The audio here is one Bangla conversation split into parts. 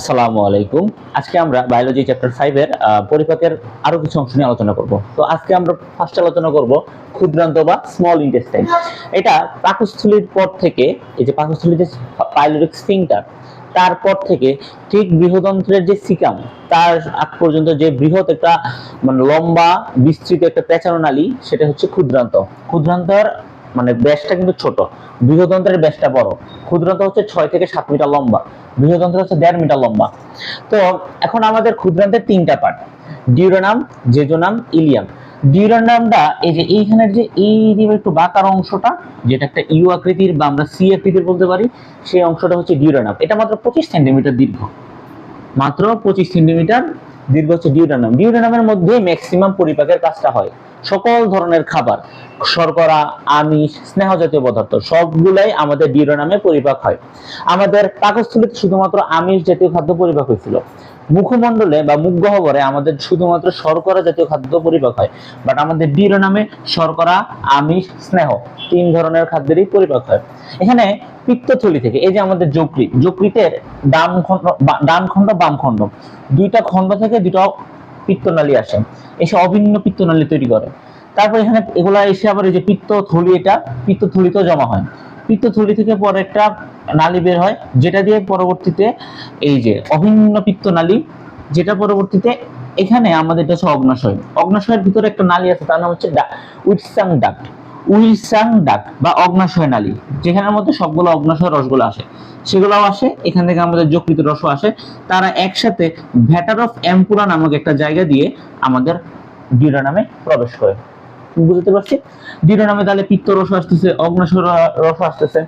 আসসালামু আলাইকুম। আজকে আমরা বায়োলজি চ্যাপ্টার ফাইভের পরিপাকের আরও কিছু অংশ নিয়ে আলোচনা করব। তো আজকে আমরা ফার্স্ট আলোচনা করব ক্ষুদ্রান্ত বা স্মল ইন্টেস্টাইন এটা পাকস্থলীর পর থেকে, এই যে পাকস্থলীর যে পাইলোরিক স্ফিংটার তারপর থেকে ঠিক বৃহদন্ত্রের যে সিকাম, তার আগ পর্যন্ত যে বৃহৎ একটা মানে লম্বা বিস্তৃত একটা পেঁচানো নালী, সেটা হচ্ছে ক্ষুদ্রান্ত। ক্ষুদ্রান্তর মানে ব্যাসটা কিন্তু ছোট। বৃহদন্ত্রের ব্যাসটা বড়। ক্ষুদ্রান্ত হচ্ছে ছয় থেকে সাত মিটার লম্বা। বৃহদন্ত্র হচ্ছে দেড় মিটার লম্বা। তো এখন আমাদের ক্ষুদ্রান্তের তিনটা পার্ট ডিউরানাম, জেজোনাম, ইলিয়াম। ডিউরানামটা এই যে এইখানের যে এই একটু বাঁকার অংশটা, যেটা একটা ইউ আকৃতির বা আমরা সি আকৃতির বলতে পারি, সেই অংশটা হচ্ছে ডিউরানাম। এটা মাত্র পঁচিশ সেন্টিমিটার দীর্ঘ। মাত্র পঁচিশ সেন্টিমিটার দীর্ঘ হচ্ছে ডিউরানাম। ডিউরানামের মধ্যে ম্যাক্সিমাম পরিপাকের কাজটা হয়। সকল ধরনের খাবার, শর্করা, আমিষ স্নেহ জাতীয় পদার্থ, সবগুলাই আমাদের ডিউরানামে পরিপাক হয়। আমাদের পাকস্থলীতে শুধুমাত্র আমিষ জাতীয় খাদ্য পরিপাক হয়েছিল। মুখমণ্ডলে বা মুখ গহ্বরে আমাদের শুধুমাত্র শর্করা জাতীয় খাদ্য পরিপাক হয় বাট আমাদের ডিউরানামে শর্করা, আমিষ, স্নেহ তিন ধরনের খাদ্যেরই পরিপাক হয়। এখানে পিত্তথলি থেকে, এই যে আমাদের যকৃত যকৃতের ডান খণ্ড ডান খণ্ড, বাম খণ্ড, দুইটা খণ্ড থেকে দুটো পিত্তনালী আসে। এসে অভিন্ন পিত্তনালী তৈরি করে। তারপর এখানে এগুলা এসে আবার এই যে পিত্তথলি এটা, পিত্তথলিতেও জমা হয়। পিত্তথলি থেকে পরে একটা নালী বের হয়, যেটা দিয়ে পরবর্তীতে এই যে অভিন্ন পিত্তনালী, যেটা পরবর্তীতে এখানে আমাদের এটা হচ্ছে অগ্নাশয়। অগ্নাশয়ের ভিতরে একটা নালী আছে, তার নাম হচ্ছে উইটসাং ডাক্ট উইলসাং ডাক বা অগ্নাশয় নালী, যেখানের মধ্যে সবগুলো অগ্নাশয় রসগুলো আসে। সেগুলোও আসে, এখান থেকে আমাদের যকৃত রসও আসে। তারা একসাথে ভ্যাটার অফ এম্পুরা নামক একটা জায়গা দিয়ে আমাদের ডিউরানামে প্রবেশ করে। বুঝতে পারছি? ডিউরানামে তাহলে পিত্ত রস আসতেছে, অগ্নাশয় রস আসতেছে।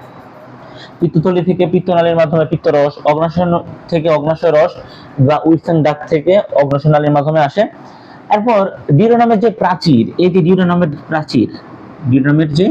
পিত্তথলি থেকে পিত্তনালীর মাধ্যমে পিত্তরস অগ্নাশয় থেকে অগ্নাশয় রস বা উইলসন ডাক থেকে অগ্নাশয় নালীর মাধ্যমে আসে। এরপর ডিউরানামের যে প্রাচীর, এই যে ডিউরানামের প্রাচীর ডিউরানামের যে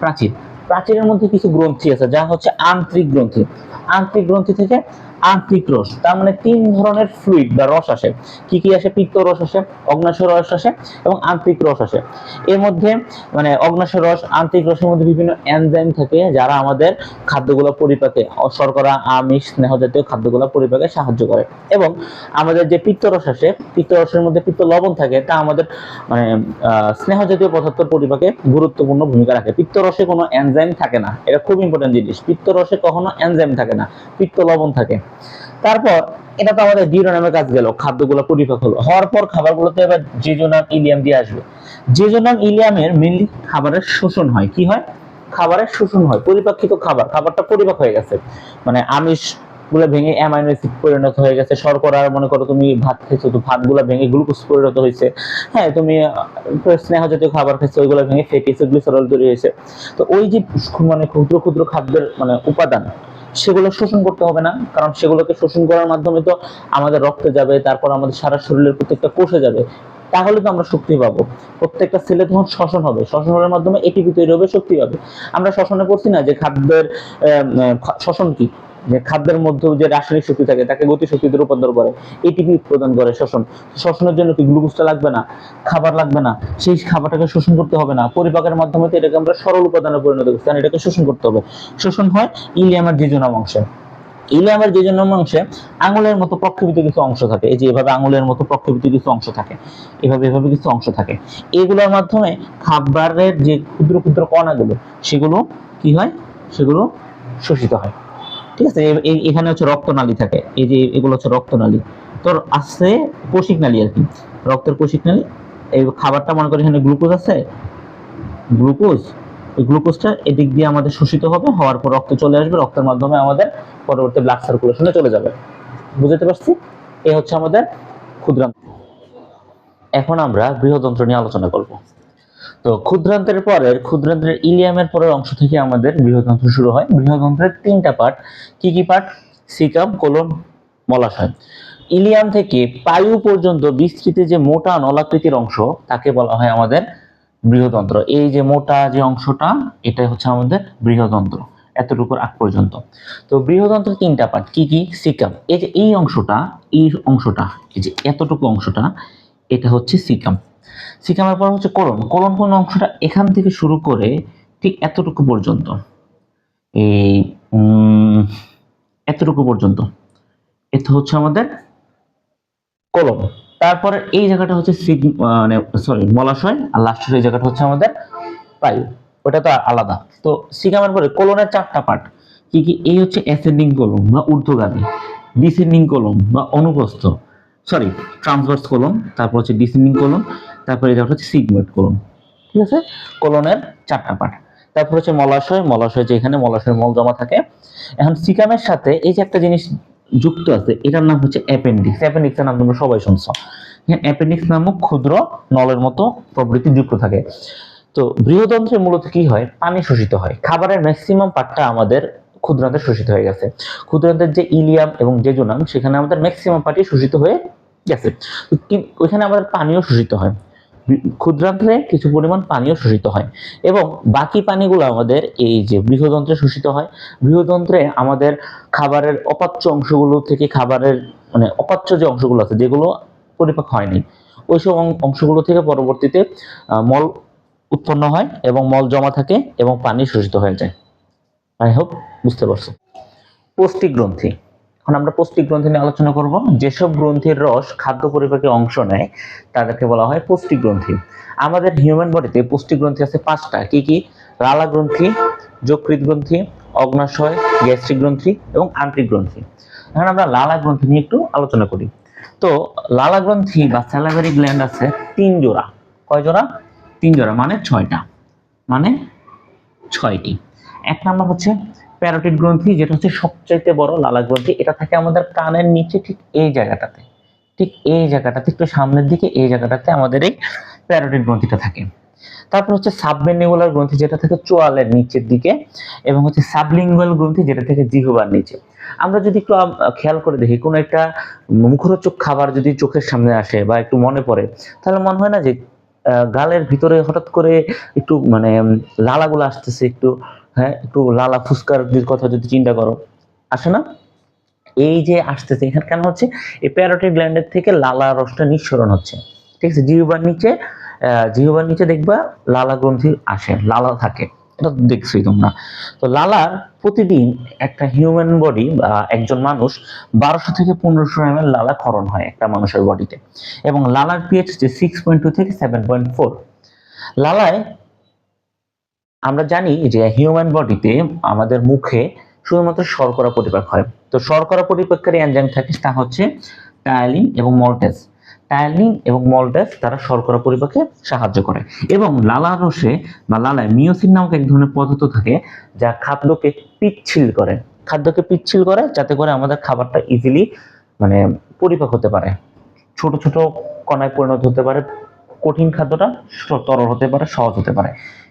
প্রাচীর, প্রাচীরের মধ্যে কিছু গ্রন্থি আছে, যা হচ্ছে আন্তরিক গ্রন্থি। আন্তরিক গ্রন্থি থেকে আন্তরিক রস, তার মানে তিন ধরনের ফ্লুইড বা রস আসে। কি কি আসে? পিত্ত রস আসে, অগ্নাশয় রস আসে এবং আন্তরিক রস আসে। এর মধ্যে মানে অগ্নাশয় রস আন্তরিক রসের মধ্যে বিভিন্ন এনজাইম থাকে যারা আমাদের খাদ্যগুলো পরিপাকে। শর্করা, আমিষ, স্নেহ জাতীয় খাদ্যগুলো পরিপাকে সাহায্য করে। এবং আমাদের যে পিত্ত রস আসে, পিত্ত রসের মধ্যে পিত্ত লবণ থাকে, তা আমাদের মানে স্নেহ জাতীয় পদার্থ পরিপাকে গুরুত্বপূর্ণ ভূমিকা রাখে। পিত্ত রসে কোনো এনজাইম থাকে না। এটা খুব ইম্পর্টেন্ট জিনিস। পিত্ত রসে কখনো এনজাইম থাকে না। পিত্ত লবণ থাকে। তারপর, এটা তো আমাদের ডিউরানামের কাজ গেল, খাদ্যগুলো পরিপাক হলো। হওয়ার পর খাবারগুলোতে এবার জেজোনাম, ইলিয়াম দিয়ে আসবে। জেজোনাম, ইলিয়ামের মেনলি খাবারের শোষণ হয়। কি হয়? খাবারের শোষণ হয়, পরিপাক্ষিত খাবার। খাবারটা পরিপাক হয়ে গেছে। মানে আমিষগুলো ভেঙে অ্যামাইনো অ্যাসিড পরিণত হয়ে গেছে। শর্করার মনে করো তুমি ভাত খেয়েছো, তো ভাত ভাতগুলো ভেঙে গ্লুকোজ পরিণত হয়েছে। হ্যাঁ তুমি স্নেহ জাতীয় খাবার খেয়েছো, ওইগুলো ভেঙে অ্যাসিড গ্লিসারল তৈরি হয়েছে। তো ওই যে মানে ক্ষুদ্র ক্ষুদ্র খাদ্যের মানে উপাদান সেগুলো শোষণ করতে হবে না, কারণ সেগুলোকে শোষণ করার মাধ্যমে তো আমাদের রক্তে যাবে, তারপর আমাদের সারা শরীরের প্রত্যেকটা কোষে যাবে। তাহলে তো আমরা শক্তি পাবো। প্রত্যেকটা সেলে তখন শ্বসন হবে। শ্বসন হওয়ার মাধ্যমে এটিপি তৈরি হবে, শক্তি পাবে। আমরা শ্বসনে করছি না যে খাদ্যের শ্বসন কি? যে খাদ্যের মধ্যে যে রাসায়নিক শক্তি থাকে, তাকে গতি শক্তিতে রূপান্তর করে। এটিপি উৎপাদন করে শ্বসন। শ্বসনের জন্য কি গ্লুকোজটা লাগবে না? খাবার লাগবে না। সেই খাবারটাকে শোষণ করতে হবে না। পরিপাকের মাধ্যমে তো এটাকে আমরা সরল উপাদানে পরিণত করছি। কারণ এটাকে শোষণ করতে হবে। শোষণ হয় ইলিয়ামের জেজোনাম অংশে। ইলিয়ামের জেজোনাম অংশে আঙুলের মতো প্রক্ষেপিত কিছু অংশ থাকে। এই যে এভাবে আঙুলের মতো প্রক্ষেপিত কিছু অংশ থাকে। এভাবে এভাবে কিছু অংশ থাকে। এগুলোর মাধ্যমে খাবারের যে ক্ষুদ্র ক্ষুদ্র কণাগুলো, সেগুলো কি হয়? সেগুলো শোষিত হয়। ঠিক আছে এখানে হচ্ছে রক্তনালী থাকে। এই যে এগুলো হচ্ছে রক্তনালী। তোর আছে কোষিক নালী আর কি। রক্তের কোষিক নালী। এই খাবারটা মনে করি এখানে গ্লুকোজ আছে। গ্লুকোজ এই গ্লুকোজটা এদিক দিয়ে আমাদের শোষিত হবে, হওয়ার পর রক্তে চলে আসবে, রক্তের মাধ্যমে আমাদের পরবর্তী ব্লাড সার্কুলেশনে চলে যাবে। বুঝতে পারছি? এ হচ্ছে আমাদের ক্ষুদ্রান্ত এখন আমরা বৃহদন্ত্র নিয়ে আলোচনা করব। তো ক্ষুদ্রান্তের পরের ক্ষুদ্রান্তের ইলিয়ামের পরের অংশ থেকে আমাদের বৃহদন্ত্র শুরু হয়। বৃহদন্ত্রের তিনটা পার্ট। কি কি পার্ট? সিকাম, কোলন, মলাশয়। ইলিয়াম থেকে পায়ু পর্যন্ত বিস্তৃত যে মোটা নলাকৃতির অংশ, তাকে বলা হয় আমাদের বৃহদন্ত্র এই যে মোটা যে অংশটা এটা হচ্ছে আমাদের বৃহদন্ত্র এতটুকুর আগ পর্যন্ত। তো বৃহদন্ত্রের তিনটা পার্ট, কি কি? সিকাম। এই যে এই অংশটা এই অংশটা, এই যে এতটুকু অংশটা, এটা হচ্ছে সিকাম। সিকামের পর হচ্ছে কোলন। কোলন কোন অংশটা এখান থেকে শুরু করে ঠিক এতটুকু পর্যন্ত। এই এতটুকু পর্যন্ত। এটা হচ্ছে আমাদের কলম তারপরে এই জায়গাটা হচ্ছে মানে সরি মলাশয়। আর লাস্টের এই জায়গাটা হচ্ছে আমাদের পাইল ওটা তো আলাদা। তো সিগামের পরে কোলনের চারটা পার্ট কি কি? এই হচ্ছে অ্যাসেন্ডিং কলম বা ঊর্ধ্বগামী ডিসেন্ডিং কলম বা অনুপ্রস্থ সরি ট্রান্সভার্স কলম তারপর হচ্ছে ডিসেন্ডিং কলম তারপরে এটা হচ্ছে সিগমেন্ট কলম ঠিক আছে? কলনের চারটা পার্ট তারপর হচ্ছে মলাশয় মলাশয় যেখানে মলাশয়ের মল জমা থাকে। এখন সিকামের সাথে এই যে একটা জিনিস যুক্ত আছে, এটার নাম হচ্ছে অ্যাপেন্ডিক্স অ্যাপেন্ডিক্সের নাম তোমরা সবাই শুনছো। অ্যাপেন্ডিক্স নামক ক্ষুদ্র নলের মতো প্রবৃত্তি যুক্ত থাকে। তো বৃহদন্ত্রে মূলত কি হয়? পানি শোষিত হয়। খাবারের ম্যাক্সিমাম পার্টটা আমাদের ক্ষুদ্রান্তে শোষিত হয়ে গেছে। ক্ষুদ্রান্তের যে ইলিয়াম এবং জেজুনাম সেখানে আমাদের ম্যাক্সিমাম পার্টি শোষিত হয়ে গেছে। ওইখানে আমাদের পানিও শোষিত হয়। ক্ষুদ্রান্তে কিছু পরিমাণ পানিও শোষিত হয়। এবং বাকি পানিগুলো আমাদের এই যে বৃহদন্ত্রে শোষিত হয়। বৃহদন্ত্রে আমাদের খাবারের অপাচ্য অংশগুলো থেকে খাবারের মানে অপাচ্য যে অংশগুলো আছে, যেগুলো পরিপাক হয়নি ওইসব অংশগুলো থেকে পরবর্তীতে মল উৎপন্ন হয় এবং মল জমা থাকে এবং পানি শোষিত হয়ে যায়। আই হোপ বুঝতে পারছ। পৌষ্টিক গ্রন্থি এখন আমরা পৌষ্টিক গ্রন্থি নিয়ে আলোচনা করব। যেসব গ্রন্থির রস খাদ্য পরিপাকে অংশ নেয়, তাদেরকে বলা হয় পৌষ্টিক গ্রন্থি আমাদের হিউম্যান বডিতে পৌষ্টিক গ্রন্থি আছে পাঁচটা। কি কি? লালা গ্রন্থি যকৃত গ্রন্থি অগ্নাশয় গ্যাস্ট্রিক গ্রন্থি এবং আন্ত্রিক গ্রন্থি এখন আমরা লালা গ্রন্থি নিয়ে একটু আলোচনা করি। তো লালা গ্রন্থি বা স্যালাভারি গ্ল্যান্ড আছে তিন জোড়া। কয় জোড়া? তিন জোড়া মানে ছয়টা। মানে ছয়টি। এক নাম্বার হচ্ছে প্যারোটিড গ্রন্থি, যেটা হচ্ছে সবচাইতে বড় লালা গ্রন্থি। এটা থাকে আমাদের কানের নিচে ঠিক এই জায়গাটাতে, ঠিক এই জায়গাটাতে, একটু সামনের দিকে এই জায়গাটাতে আমাদের এই প্যারোটিড গ্রন্থিটা থাকে। তারপর হচ্ছে সাবমেনিউলার গ্রন্থি, যেটা থেকে চোয়ালের নিচের দিকে, এবং হচ্ছে সাবলিঙ্গুয়াল গ্রন্থি, যেটা থেকে জিহ্বার নিচে। আমরা যদি একটু খেয়াল করে দেখি, কোনো একটা মুখরোচক খাবার যদি চোখের সামনে আসে বা একটু মনে পড়ে, তাহলে মনে হয় না যে গালের ভিতরে হঠাৎ করে একটু মানে লালাগুলো আসতেছে, একটু হ্যাঁ একটু লালা ফুসকারদের কথা যদি চিন্তা করো। আসে না? এই যে আসতেছে, এখানে কেন হচ্ছে? এই প্যারোটিড গ্ল্যান্ডের থেকে লালা রসটা নিঃসরণ হচ্ছে। ঠিক আছে? জিহ্বার নিচে জিহ্বার নিচে দেখবা লালা গ্রন্থি আসে, লালা থাকে। এটা দেখছোই তোমরা। তো লালার প্রতিদিন একটা হিউম্যান বডি বা একজন মানুষ বারোশো থেকে পনেরোশো এম লালা ক্ষরণ হয় একটা মানুষের বডিতে এবং লালার পিএইচ হচ্ছে সিক্স পয়েন্ট টু থেকে সেভেন পয়েন্ট ফোর লালায় আমরা জানি যে হিউম্যান বডিতে আমাদের মুখে শুধুমাত্র শর্করা পরিপাক হয়। তো শর্করা পরিপাককারী এনজাইম থাকে, তা হচ্ছে টায়ালিন এবং মল্টেজ টায়ালিন এবং মল্টেজ তারা শর্করা পরিপাকে সাহায্য করে। এবং লালা রসে বা লালায় মিওসিন নামক এক ধরনের পদার্থ থাকে, যা খাদ্যকে পিচ্ছিল করে। খাদ্যকে পিচ্ছিল করে, যাতে করে আমাদের খাবারটা ইজিলি মানে পরিপাক হতে পারে। ছোট ছোট কণায় পরিণত হতে পারে। কঠিন খাদ্যটা তরল হতে পারে, সহজ হতে পারে।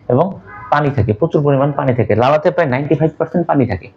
এবং পানি থাকে প্রচুর পরিমাণ পানি থাকে। লালাতে প্রায় নাইনটি ফাইভ পার্সেন্ট পানি থাকে।